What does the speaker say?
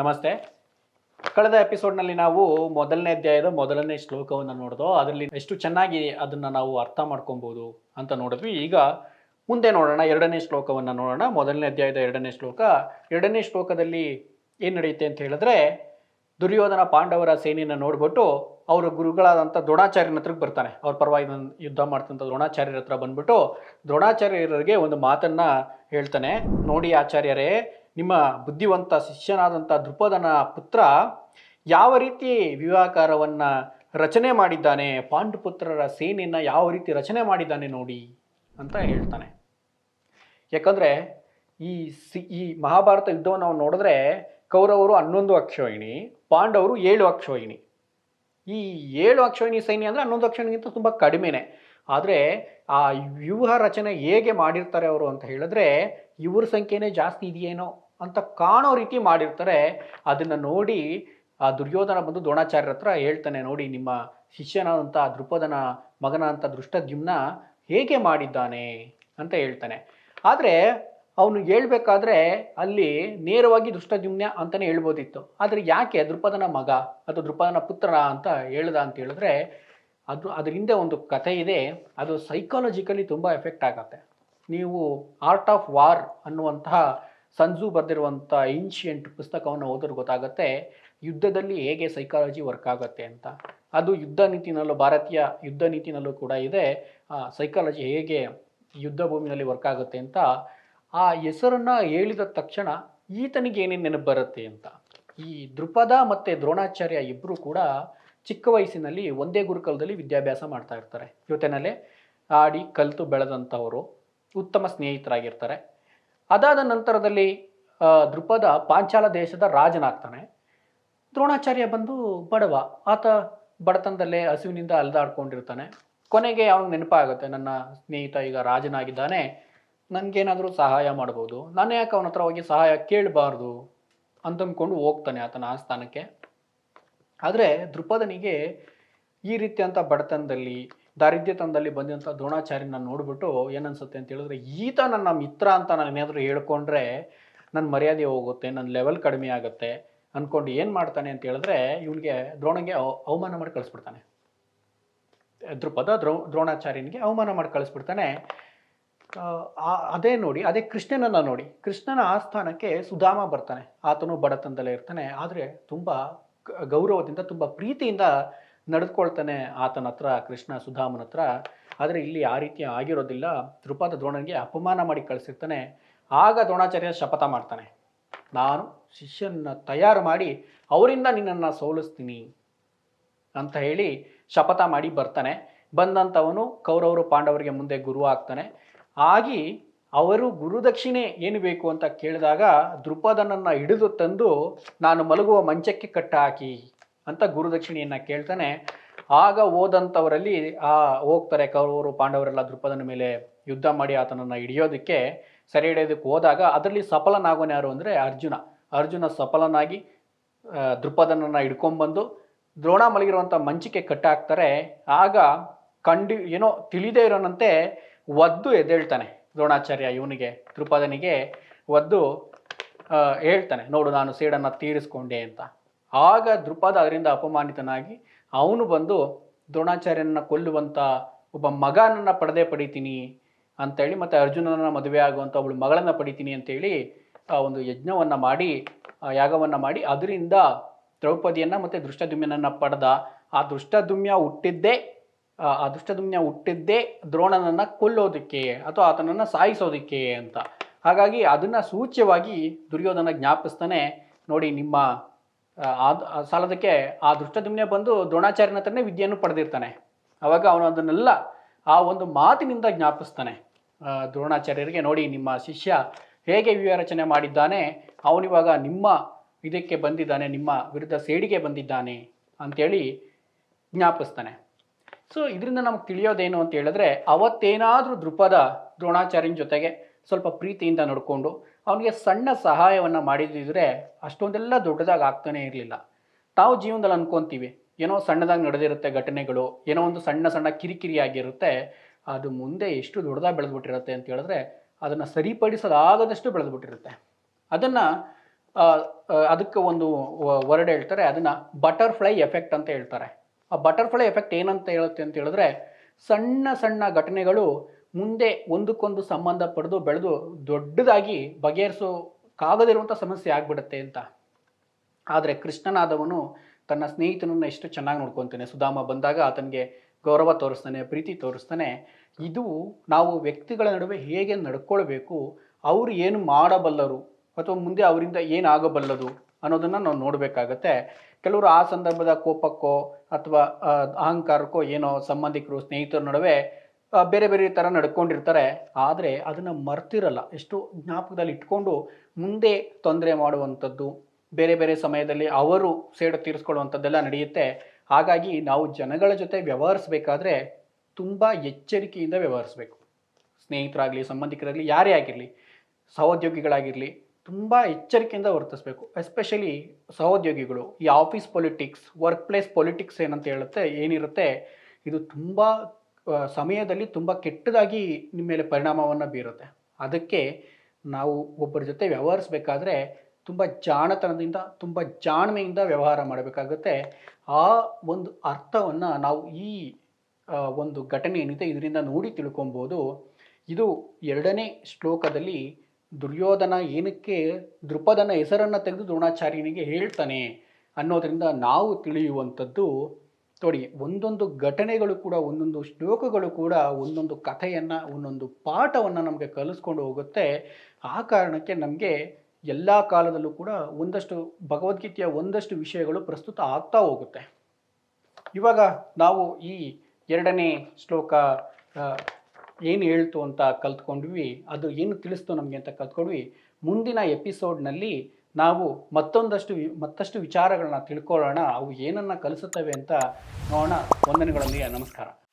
ನಮಸ್ತೆ. ಕಳೆದ ಎಪಿಸೋಡ್ನಲ್ಲಿ ನಾವು ಮೊದಲನೇ ಅಧ್ಯಾಯದ ಮೊದಲನೇ ಶ್ಲೋಕವನ್ನು ನೋಡಿದೋ ಅದರಲ್ಲಿ ಎಷ್ಟು ಚೆನ್ನಾಗಿ ಅದನ್ನು ನಾವು ಅರ್ಥ ಮಾಡ್ಕೊಬೋದು ಅಂತ ನೋಡಿದ್ವಿ. ಈಗ ಮುಂದೆ ನೋಡೋಣ, ಎರಡನೇ ಶ್ಲೋಕವನ್ನು ನೋಡೋಣ. ಮೊದಲನೇ ಅಧ್ಯಾಯದ ಎರಡನೇ ಶ್ಲೋಕ. ಎರಡನೇ ಶ್ಲೋಕದಲ್ಲಿ ಏನು ನಡೆಯುತ್ತೆ ಅಂತ ಹೇಳಿದ್ರೆ, ದುರ್ಯೋಧನ ಪಾಂಡವರ ಸೇನೆಯನ್ನು ನೋಡ್ಬಿಟ್ಟು ಅವರ ಗುರುಗಳಾದಂಥ ದ್ರೋಣಾಚಾರ್ಯನ ಹತ್ರಕ್ಕೆ ಬರ್ತಾನೆ. ಅವ್ರ ಪರವಾಗಿ ಯುದ್ಧ ಮಾಡ್ತಂಥ ದ್ರೋಣಾಚಾರ್ಯರ ಹತ್ರ ಬಂದ್ಬಿಟ್ಟು ದ್ರೋಣಾಚಾರ್ಯರಿಗೆ ಒಂದು ಮಾತನ್ನು ಹೇಳ್ತಾನೆ. ನೋಡಿ ಆಚಾರ್ಯರೇ ನಿಮ್ಮ ಬುದ್ಧಿವಂತ ಶಿಷ್ಯನಾದಂಥ ದೃಪದನ ಪುತ್ರ ಯಾವ ರೀತಿ ವಿವಾಹಕಾರವನ್ನು ರಚನೆ ಮಾಡಿದ್ದಾನೆ, ಪಾಂಡುಪುತ್ರರ ಸೇನೆಯನ್ನು ಯಾವ ರೀತಿ ರಚನೆ ಮಾಡಿದ್ದಾನೆ ನೋಡಿ ಅಂತ ಹೇಳ್ತಾನೆ. ಯಾಕಂದರೆ ಈ ಸಿ, ಈ ಮಹಾಭಾರತ ಯುದ್ಧವನ್ನು ನಾವು ನೋಡಿದ್ರೆ ಕೌರವರು ಹನ್ನೊಂದು ಅಕ್ಷೋಹಿಣಿ, ಪಾಂಡವರು ಏಳು ಅಕ್ಷೋಹಿಣಿ. ಈ ಏಳು ಅಕ್ಷೋಹಿಣಿ ಸೈನ್ಯ ಅಂದರೆ ಹನ್ನೊಂದು ಅಕ್ಷೋಹಿಣಿಗಿಂತ ತುಂಬ ಕಡಿಮೆನೆ. ಆದರೆ ಆ ವ್ಯೂಹ ರಚನೆ ಹೇಗೆ ಮಾಡಿರ್ತಾರೆ ಅವರು ಅಂತ ಹೇಳಿದ್ರೆ ಇವ್ರ ಸಂಖ್ಯೆನೇ ಜಾಸ್ತಿ ಇದೆಯೇನೋ. ಅಂತ ಕಾಣೋ ರೀತಿ ಮಾಡಿರ್ತಾರೆ. ಅದನ್ನು ನೋಡಿ ಆ ದುರ್ಯೋಧನ ಬಂದು ದ್ರೋಣಾಚಾರ್ಯರ ಹತ್ರ ಹೇಳ್ತಾನೆ, ನೋಡಿ, ನಿಮ್ಮ ಶಿಷ್ಯನಾದಂಥ ದೃಪದನ ಮಗನಾದಂಥ ದೃಷ್ಟದ್ಯುಮ್ನ ಹೇಗೆ ಮಾಡಿದ್ದಾನೆ? ಅಂತ ಹೇಳ್ತಾನೆ. ಆದರೆ ಅವನು ಹೇಳಬೇಕಾದ್ರೆ ಅಲ್ಲಿ ನೇರವಾಗಿ ದುಷ್ಟದ್ಯುಮ್ನ ಅಂತಲೇ ಹೇಳ್ಬೋದಿತ್ತು. ಆದರೆ ಯಾಕೆ ದೃಪದನ ಮಗ ಅಥವಾ ದೃಪದನ ಪುತ್ರನ ಅಂತ ಹೇಳ್ದ ಅಂತ ಹೇಳಿದ್ರೆ ಅದು ಅದ್ರ ಹಿಂದೆ ಒಂದು ಕಥೆ ಇದೆ. ಅದು ಸೈಕಾಲಜಿಕಲಿ ತುಂಬ ಎಫೆಕ್ಟ್ ಆಗತ್ತೆ. ನೀವು ಆರ್ಟ್ ಆಫ್ ವಾರ್ ಅನ್ನುವಂತಹ ಸಂಜು ಬರೆದಿರುವಂಥ ಏನ್ಷಿಯಂಟ್ ಪುಸ್ತಕವನ್ನು ಓದಿದ್ರೆ ಗೊತ್ತಾಗುತ್ತೆ. ಯುದ್ಧದಲ್ಲಿ ಹೇಗೆ ಸೈಕಾಲಜಿ ವರ್ಕ್ ಆಗುತ್ತೆ ಅಂತ. ಅದು ಯುದ್ಧ ನೀತಿನಲ್ಲೂ, ಭಾರತೀಯ ಯುದ್ಧ ನೀತಿನಲ್ಲೂ ಕೂಡ ಇದೆ. ಸೈಕಾಲಜಿ ಹೇಗೆ ಯುದ್ಧ ಭೂಮಿನಲ್ಲಿ ವರ್ಕ್ ಆಗುತ್ತೆ ಅಂತ. ಆ ಹೆಸರನ್ನು ಹೇಳಿದ ತಕ್ಷಣ ಈತನಿಗೆ ಏನೇನು ನೆನಪು ಬರುತ್ತೆ ಅಂತ. ಈ ದೃಪದ ಮತ್ತು ದ್ರೋಣಾಚಾರ್ಯ ಇಬ್ಬರು ಕೂಡ ಚಿಕ್ಕ ವಯಸ್ಸಿನಲ್ಲಿ ಒಂದೇ ಗುರುಕುಲದಲ್ಲಿ ವಿದ್ಯಾಭ್ಯಾಸ ಮಾಡ್ತಾ ಇರ್ತಾರೆ. ಜೊತೆನಲ್ಲೇ ಆಡಿ, ಕಲಿತು ಬೆಳೆದಂಥವರು, ಉತ್ತಮ ಸ್ನೇಹಿತರಾಗಿರ್ತಾರೆ. ಅದಾದ ನಂತರದಲ್ಲಿ ಆ, ದೃಪದ ಪಾಂಚಾಲ ದೇಶದ ರಾಜನಾಗ್ತಾನೆ. ದ್ರೋಣಾಚಾರ್ಯ ಬಂದು ಬಡವ. ಆತ ಬಡತನದಲ್ಲೇ ಹಸುವಿನಿಂದ ಅಲ್ದಾಡ್ಕೊಂಡಿರ್ತಾನೆ. ಕೊನೆಗೆ ಅವನಿಗೆ ನೆನಪಾಗುತ್ತೆ ನನ್ನ ಸ್ನೇಹಿತ ಈಗ ರಾಜನಾಗಿದ್ದಾನೆ. ನನಗೇನಾದರೂ ಸಹಾಯ ಮಾಡ್ಬೋದು. ನಾನು ಯಾಕೆ ಅವನ ಹತ್ರ ಹೋಗಿ ಸಹಾಯ ಕೇಳಬಾರ್ದು? ಅಂತಂದ್ಕೊಂಡು ಹೋಗ್ತಾನೆ ಆತನ ಆಸ್ಥಾನಕ್ಕೆ. ಆದರೆ ದೃಪದನಿಗೆ ಈ ರೀತಿಯಂಥ ಬಡತನದಲ್ಲಿ ದಾರಿದ್ರ್ಯತನದಲ್ಲಿ ಬಂದಂಥ ದ್ರೋಣಾಚಾರ್ಯನ ನೋಡ್ಬಿಟ್ಟು ಏನನ್ಸುತ್ತೆ ಅಂತ ಹೇಳಿದ್ರೆ, ಈತ ನನ್ನ ಮಿತ್ರ ಅಂತ ನಾನು ಏನಾದರೂ ಹೇಳ್ಕೊಂಡ್ರೆ ನನ್ನ ಮರ್ಯಾದೆ ಹೋಗುತ್ತೆ ನನ್ನ ಲೆವೆಲ್ ಕಡಿಮೆ ಆಗುತ್ತೆ ಅಂದ್ಕೊಂಡು ಏನು ಮಾಡ್ತಾನೆ ಅಂತ ಹೇಳಿದ್ರೆ ಇವನಿಗೆ ದ್ರೋಣಗೆ ಅವ- ಅವಮಾನ ಮಾಡಿ ಕಳಿಸ್ಬಿಡ್ತಾನೆ. ದೃಪದ ದ್ರೋ, ದ್ರೋಣಾಚಾರ್ಯನಿಗೆ ಅವಮಾನ ಮಾಡಿ ಕಳಿಸ್ಬಿಡ್ತಾನೆ. ಅದೇ ನೋಡಿ, ಅದೇ ಕೃಷ್ಣನನ್ನು ನೋಡಿ. ಕೃಷ್ಣನ ಆಸ್ಥಾನಕ್ಕೆ ಸುಧಾಮ ಬರ್ತಾನೆ. ಆತನು ಬಡತನದಲ್ಲೇ ಇರ್ತಾನೆ. ಆದರೆ ತುಂಬ ಗೌರವದಿಂದ, ತುಂಬ ಪ್ರೀತಿಯಿಂದ ನಡೆದುಕೊಳ್ತಾನೆ ಆತನ ಹತ್ರ, ಕೃಷ್ಣ ಸುಧಾಮನ ಹತ್ರ. ಆದರೆ ಇಲ್ಲಿ ಆ ರೀತಿ ಆಗಿರೋದಿಲ್ಲ. ದೃಪದ ದ್ರೋಣನಿಗೆ ಅಪಮಾನ ಮಾಡಿ ಕಳಿಸಿರ್ತಾನೆ. ಆಗ ದ್ರೋಣಾಚಾರ್ಯ ಶಪಥ ಮಾಡ್ತಾನೆ. ನಾನು ಶಿಷ್ಯನ ತಯಾರು ಮಾಡಿ ಅವರಿಂದ ನಿನ್ನನ್ನು ಸೋಲಿಸ್ತೀನಿ ಅಂತ ಹೇಳಿ ಶಪಥ ಮಾಡಿ ಬರ್ತಾನೆ. ಬಂದಂಥವನು ಕೌರವರು ಪಾಂಡವರಿಗೆ ಮುಂದೆ ಗುರು ಆಗ್ತಾನೆ. ಆಗಿ ಅವರು ಗುರುದಕ್ಷಿಣೆ ಏನು ಬೇಕು ಅಂತ ಕೇಳಿದಾಗ ದೃಪದನನ್ನು ಹಿಡಿದು ತಂದು ನಾನು ಮಲಗುವ ಮಂಚಕ್ಕೆ ಕಟ್ಟಾಕಿ ಅಂತ ಗುರುದಕ್ಷಿಣೆಯನ್ನು ಕೇಳ್ತಾನೆ. ಆಗ ಹೋದಂಥವರಲ್ಲಿ ಆ ಹೋಗ್ತಾರೆ ಕೌರವರು, ಪಾಂಡವರೆಲ್ಲ ದೃಪದನ ಮೇಲೆ ಯುದ್ಧ ಮಾಡಿ ಆತನನ್ನು ಹಿಡಿಯೋದಕ್ಕೆ. ಸರಿ ಹಿಡಿಯೋದಕ್ಕೆ ಹೋದಾಗ ಅದರಲ್ಲಿ ಸಫಲನಾಗೋನು ಯಾರು ಅಂದರೆ ಅರ್ಜುನ. ಅರ್ಜುನ ಸಫಲನಾಗಿ ದೃಪದನನ್ನು ಹಿಡ್ಕೊಂಬಂದು ದ್ರೋಣ ಮಲಗಿರುವಂಥ ಮಂಚಿಕೆ ಕಟ್ಟಾಕ್ತಾರೆ. ಆಗ ಕಂಡು, ಏನೋ ತಿಳಿದೇ ಇರೋನಂತೆ ಒದ್ದು ಎದ್ದೇಳ್ತಾನೆ ದ್ರೋಣಾಚಾರ್ಯ ಇವನಿಗೆ ದೃಪದನಿಗೆ ಒದ್ದು ಹೇಳ್ತಾನೆ, ನೋಡು ನಾನು ಸೇಡನ್ನು ತೀರಿಸ್ಕೊಂಡೆ ಅಂತ. ಆಗ ದೃಪದ ಅದರಿಂದ ಅಪಮಾನಿತನಾಗಿ, ಅವನು ಬಂದು ದ್ರೋಣಾಚಾರ್ಯನ ಕೊಲ್ಲುವಂಥ ಒಬ್ಬ ಮಗನನ್ನು ಪಡೆದೇ ಪಡಿತೀನಿ ಅಂತೇಳಿ ಮತ್ತು ಅರ್ಜುನನ ಮದುವೆ ಆಗುವಂಥ ಒಬ್ಬಳು ಮಗಳನ್ನು ಪಡಿತೀನಿ ಅಂತೇಳಿ, ಆ ಒಂದು ಯಜ್ಞವನ್ನು ಮಾಡಿ ಯಾಗವನ್ನು ಮಾಡಿ, ಅದರಿಂದ ದ್ರೌಪದಿಯನ್ನು ಮತ್ತು ದೃಷ್ಟದುಮ್ಯನನ್ನು ಪಡೆದ. ಆ ದೃಷ್ಟದುಮ್ಯ ಹುಟ್ಟಿದ್ದೇ, ಆ ದೃಷ್ಟದುಮ್ಯ ಹುಟ್ಟಿದ್ದೇ ದ್ರೋಣನನ್ನು ಕೊಲ್ಲೋದಕ್ಕೆ ಅಥವಾ ಆತನನ್ನು ಸಾಯಿಸೋದಕ್ಕೆ ಅಂತ. ಹಾಗಾಗಿ ಅದನ್ನು ಸೂಚ್ಯವಾಗಿ ದುರ್ಯೋಧನ ಜ್ಞಾಪಿಸ್ತಾನೆ, ನೋಡಿ ನಿಮ್ಮ ಸಾಲದಕ್ಕೆ ಆ ದುಷ್ಟದುಮ್ಯ ಬಂದು ದ್ರೋಣಾಚಾರ್ಯನ ಹತ್ರನೇ ವಿದ್ಯೆಯನ್ನು ಪಡೆದಿರ್ತಾನೆ. ಅವಾಗ ಅವನು ಅದನ್ನೆಲ್ಲ ಆ ಒಂದು ಮಾತಿನಿಂದ ಜ್ಞಾಪಿಸ್ತಾನೆ. ದ್ರೋಣಾಚಾರ್ಯರಿಗೆ ನೋಡಿ, ನಿಮ್ಮ ಶಿಷ್ಯ ಹೇಗೆ ವಿವರಚನೆ ರಚನೆ ಮಾಡಿದ್ದಾನೆ ಅವನಿವಾಗ ನಿಮ್ಮ ಇದಕ್ಕೆ ಬಂದಿದ್ದಾನೆ, ನಿಮ್ಮ ವಿರುದ್ಧ ಸೇಡಿಗೆ ಬಂದಿದ್ದಾನೆ ಅಂತೇಳಿ ಜ್ಞಾಪಿಸ್ತಾನೆ. ಸೊ ಇದರಿಂದ ನಮಗೆ ತಿಳಿಯೋದೇನು ಅಂತ ಹೇಳಿದ್ರೆ, ಅವತ್ತೇನಾದರೂ ದೃಪದ ದ್ರೋಣಾಚಾರ್ಯನ ಜೊತೆಗೆ ಸ್ವಲ್ಪ ಪ್ರೀತಿಯಿಂದ ನಡ್ಕೊಂಡು ಅವನಿಗೆ ಸಣ್ಣ ಸಹಾಯವನ್ನು ಮಾಡಿದಿದ್ರೆ ಅಷ್ಟೊಂದೆಲ್ಲ ದೊಡ್ಡದಾಗಿ ಆಗ್ತಾನೇ ಇರಲಿಲ್ಲ. ತಾವು ಜೀವನದಲ್ಲಿ ಅನ್ಕೊತೀವಿ, ಏನೋ ಸಣ್ಣದಾಗಿ ನಡೆದಿರುತ್ತೆ ಘಟನೆಗಳು, ಏನೋ ಒಂದು ಸಣ್ಣ ಸಣ್ಣ ಕಿರಿಕಿರಿ ಆಗಿರುತ್ತೆ ಅದು ಮುಂದೆ ಎಷ್ಟು ದೊಡ್ಡದಾಗಿ ಬೆಳೆದ್ಬಿಟ್ಟಿರುತ್ತೆ ಅಂತ ಹೇಳಿದ್ರೆ ಅದನ್ನು ಸರಿಪಡಿಸಲಾಗದಷ್ಟು ಬೆಳೆದ್ಬಿಟ್ಟಿರುತ್ತೆ. ಅದನ್ನು ಅದಕ್ಕೆ ಒಂದು ವರ್ಡ್ ಹೇಳ್ತಾರೆ, ಅದನ್ನು ಬಟರ್ಫ್ಲೈ ಎಫೆಕ್ಟ್ ಅಂತ ಹೇಳ್ತಾರೆ. ಆ ಬಟರ್ಫ್ಲೈ ಎಫೆಕ್ಟ್ ಏನಂತ ಹೇಳುತ್ತೆ ಅಂತ ಹೇಳಿದ್ರೆ ಸಣ್ಣ ಸಣ್ಣ ಘಟನೆಗಳು ಮುಂದೆ ಒಂದಕ್ಕೊಂದು ಸಂಬಂಧ ಪಡೆದು ಬೆಳೆದು ದೊಡ್ಡದಾಗಿ ಬಗೆಹರಿಸೋ ಕಾಗದಿರುವಂಥ ಸಮಸ್ಯೆ ಆಗ್ಬಿಡುತ್ತೆ ಅಂತ. ಆದರೆ ಕೃಷ್ಣನಾದವನು ತನ್ನ ಸ್ನೇಹಿತನನ್ನು ಎಷ್ಟು ಚೆನ್ನಾಗಿ ನೋಡ್ಕೊತಾನೆ. ಸುಧಾಮ ಬಂದಾಗ ಆತನಿಗೆ ಗೌರವ ತೋರಿಸ್ತಾನೆ, ಪ್ರೀತಿ ತೋರಿಸ್ತಾನೆ. ಇದು ನಾವು ವ್ಯಕ್ತಿಗಳ ನಡುವೆ ಹೇಗೆ ನಡ್ಕೊಳ್ಬೇಕು, ಅವರು ಏನು ಮಾಡಬಲ್ಲರು ಅಥವಾ ಮುಂದೆ ಅವರಿಂದ ಏನಾಗಬಲ್ಲದು ಅನ್ನೋದನ್ನು ನಾವು ನೋಡಬೇಕಾಗತ್ತೆ. ಕೆಲವರು ಆ ಸಂದರ್ಭದ ಕೋಪಕ್ಕೋ ಅಥವಾ ಅಹಂಕಾರಕ್ಕೋ ಏನೋ ಸಂಬಂಧಿಕರು, ಸ್ನೇಹಿತರ ನಡುವೆ ಬೇರೆ ಬೇರೆ ಥರ ನಡ್ಕೊಂಡಿರ್ತಾರೆ. ಆದರೆ ಅದನ್ನು ಮರ್ತಿರಲ್ಲ. ಎಷ್ಟು ಜ್ಞಾಪಕದಲ್ಲಿ ಇಟ್ಕೊಂಡು ಮುಂದೆ ತೊಂದರೆ ಮಾಡುವಂಥದ್ದು, ಬೇರೆ ಬೇರೆ ಸಮಯದಲ್ಲಿ ಅವರು ಸೇಡು ತೀರಿಸ್ಕೊಳ್ಳುವಂಥದ್ದೆಲ್ಲ ನಡೆಯುತ್ತೆ. ಹಾಗಾಗಿ ನಾವು ಜನಗಳ ಜೊತೆ ವ್ಯವಹರಿಸಬೇಕಾದ್ರೆ ತುಂಬ ಎಚ್ಚರಿಕೆಯಿಂದ ವ್ಯವಹರಿಸಬೇಕು. ಸ್ನೇಹಿತರಾಗಲಿ, ಸಂಬಂಧಿಕರಾಗಲಿ, ಯಾರೇ ಆಗಿರಲಿ, ಸಹೋದ್ಯೋಗಿಗಳಾಗಿರಲಿ, ತುಂಬ ಎಚ್ಚರಿಕೆಯಿಂದ ವರ್ತಿಸಬೇಕು. ಎಸ್ಪೆಷಲಿ ಸಹೋದ್ಯೋಗಿಗಳು, ಈ office politics workplace politics ಏನಂತ ಹೇಳುತ್ತೆ, ಏನಿರುತ್ತೆ, ಇದು ತುಂಬ ಸಮಯದಲ್ಲಿ ತುಂಬ ಕೆಟ್ಟದಾಗಿ ನಿಮ್ಮ ಮೇಲೆ ಪರಿಣಾಮವನ್ನು ಬೀರುತ್ತೆ. ಅದಕ್ಕೆ ನಾವು ಒಬ್ಬರ ಜೊತೆ ವ್ಯವಹರಿಸಬೇಕಾದ್ರೆ ತುಂಬ ಜಾಣತನದಿಂದ, ತುಂಬ ಜಾಣ್ಮೆಯಿಂದ ವ್ಯವಹಾರ ಮಾಡಬೇಕಾಗುತ್ತೆ. ಆ ಒಂದು ಅರ್ಥವನ್ನು ನಾವು ಈ ಒಂದು ಘಟನೆ ಏನಿದೆ ಇದರಿಂದ ನೋಡಿ ತಿಳ್ಕೊಬೋದು. ಇದು ಎರಡನೇ ಶ್ಲೋಕದಲ್ಲಿ ದುರ್ಯೋಧನ ಏನಕ್ಕೆ ದೃಪದನ ಹೆಸರನ್ನು ತೆಗೆದು ದ್ರೋಣಾಚಾರ್ಯನಿಗೆ ಹೇಳ್ತಾನೆ ಅನ್ನೋದರಿಂದ ನಾವು ತಿಳಿಯುವಂಥದ್ದು ನೋಡಿ, ಒಂದೊಂದು ಘಟನೆಗಳು ಕೂಡ, ಒಂದೊಂದು ಶ್ಲೋಕಗಳು ಕೂಡ ಒಂದೊಂದು ಕಥೆಯನ್ನು, ಒಂದೊಂದು ಪಾಠವನ್ನು ನಮಗೆ ಕಲಿಸ್ಕೊಂಡು ಹೋಗುತ್ತೆ. ಆ ಕಾರಣಕ್ಕೆ ನಮಗೆ ಎಲ್ಲ ಕಾಲದಲ್ಲೂ ಕೂಡ ಒಂದಷ್ಟು ಭಗವದ್ಗೀತೆಯ ಒಂದಷ್ಟು ವಿಷಯಗಳು ಪ್ರಸ್ತುತ ಆಗ್ತಾ ಹೋಗುತ್ತೆ. ಇವಾಗ ನಾವು ಈ ಎರಡನೇ ಶ್ಲೋಕ ಏನು ಹೇಳ್ತು ಅಂತ ಕಲ್ತ್ಕೊಂಡ್ವಿ, ಅದು ಏನು ತಿಳಿಸ್ತು ನಮಗೆ ಅಂತ ಕಲ್ತ್ಕೊಂಡ್ವಿ. ಮುಂದಿನ ಎಪಿಸೋಡ್ನಲ್ಲಿ ನಾವು ಮತ್ತೊಂದಷ್ಟು ಮತ್ತಷ್ಟು ವಿಚಾರಗಳನ್ನ ತಿಳ್ಕೊಳ್ಳೋಣ ಅವು ಏನನ್ನ ಕಲಿಸುತ್ತವೆ ಅಂತ ನೋಡೋಣ. ವಂದನೆಗಳೊಂದಿಗೆ ನಮಸ್ಕಾರ.